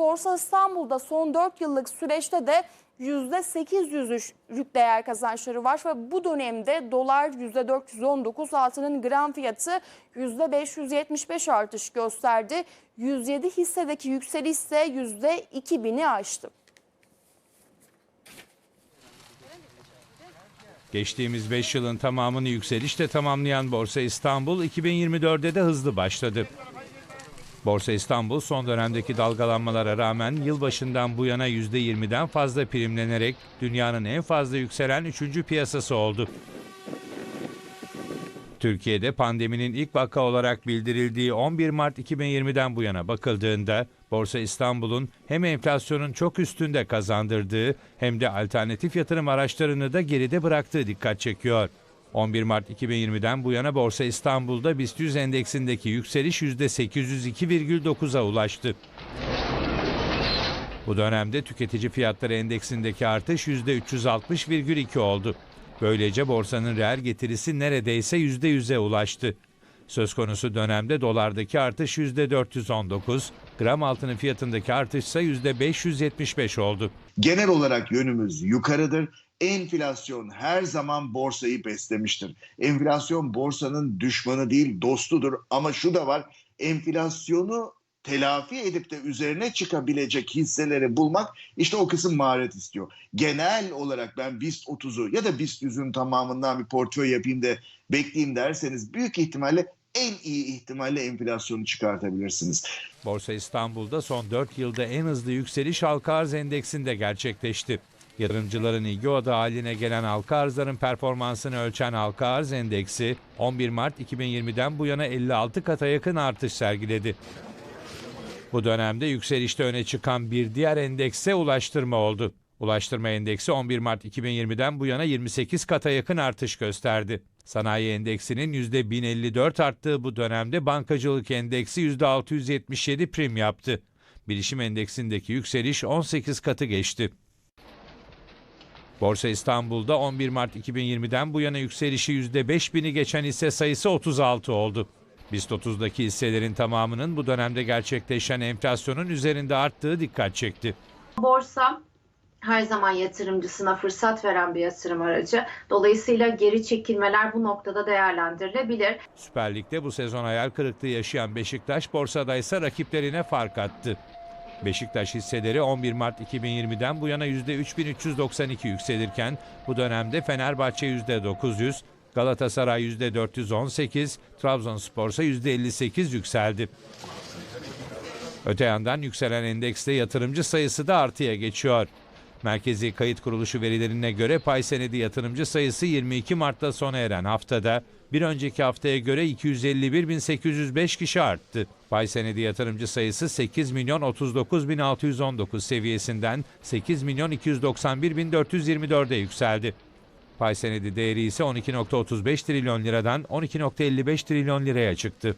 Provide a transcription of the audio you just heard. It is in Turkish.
Borsa İstanbul'da son 4 yıllık süreçte de %800'lük değer kazançları var ve bu dönemde dolar %419, altının gram fiyatı %575 artış gösterdi. 107 hissedeki yükseliş ise %2000'i aştı. Geçtiğimiz 5 yılın tamamını yükselişle tamamlayan Borsa İstanbul 2024'de de hızlı başladı. Borsa İstanbul son dönemdeki dalgalanmalara rağmen yılbaşından bu yana %20'den fazla primlenerek dünyanın en fazla yükselen 3. piyasası oldu. Türkiye'de pandeminin ilk vaka olarak bildirildiği 11 Mart 2020'den bu yana bakıldığında Borsa İstanbul'un hem enflasyonun çok üstünde kazandırdığı hem de alternatif yatırım araçlarını da geride bıraktığı dikkat çekiyor. 11 Mart 2020'den bu yana Borsa İstanbul'da BIST 100 endeksindeki yükseliş %802,9'a ulaştı. Bu dönemde tüketici fiyatları endeksindeki artış %360,2 oldu. Böylece borsanın reel getirisi neredeyse %100'e ulaştı. Söz konusu dönemde dolardaki artış %419, gram altının fiyatındaki artış ise %575 oldu. Genel olarak yönümüz yukarıdır. Enflasyon her zaman borsayı beslemiştir. Enflasyon borsanın düşmanı değil dostudur ama şu da var enflasyonu telafi edip de üzerine çıkabilecek hisseleri bulmak işte o kısım maharet istiyor. Genel olarak ben BIST 30'u ya da BIST 100'ün tamamından bir portföy yapayım da bekleyeyim derseniz büyük ihtimalle en iyi ihtimalle enflasyonu çıkartabilirsiniz. Borsa İstanbul'da son 4 yılda en hızlı yükseliş halka arz endeksinde gerçekleşti. Yatırımcıların ilgi odağı haline gelen halka arzların performansını ölçen halka arz endeksi 11 Mart 2020'den bu yana 56 kata yakın artış sergiledi. Bu dönemde yükselişte öne çıkan bir diğer endekse ulaştırma oldu. Ulaştırma endeksi 11 Mart 2020'den bu yana 28 kata yakın artış gösterdi. Sanayi endeksinin %1054 arttığı bu dönemde bankacılık endeksi %677 prim yaptı. Bilişim endeksindeki yükseliş 18 katı geçti. Borsa İstanbul'da 11 Mart 2020'den bu yana yükselişi %5000'i geçen hisse sayısı 36 oldu. BIST 30'daki hisselerin tamamının bu dönemde gerçekleşen enflasyonun üzerinde arttığı dikkat çekti. Borsa her zaman yatırımcısına fırsat veren bir yatırım aracı. Dolayısıyla geri çekilmeler bu noktada değerlendirilebilir. Süper Lig'de bu sezon hayal kırıklığı yaşayan Beşiktaş borsada ise rakiplerine fark attı. Beşiktaş hisseleri 11 Mart 2020'den bu yana %3392 yükselirken bu dönemde Fenerbahçe %900, Galatasaray %418, Trabzonspor ise %58 yükseldi. Öte yandan yükselen endekste yatırımcı sayısı da artıya geçiyor. Merkezi Kayıt Kuruluşu verilerine göre pay senedi yatırımcı sayısı 22 Mart'ta sona eren haftada bir önceki haftaya göre 251.805 kişi arttı. Pay senedi yatırımcı sayısı 8 milyon 39 bin 619 seviyesinden 8 milyon 291 bin 424'e yükseldi. Pay senedi değeri ise 12.35 trilyon liradan 12.55 trilyon liraya çıktı.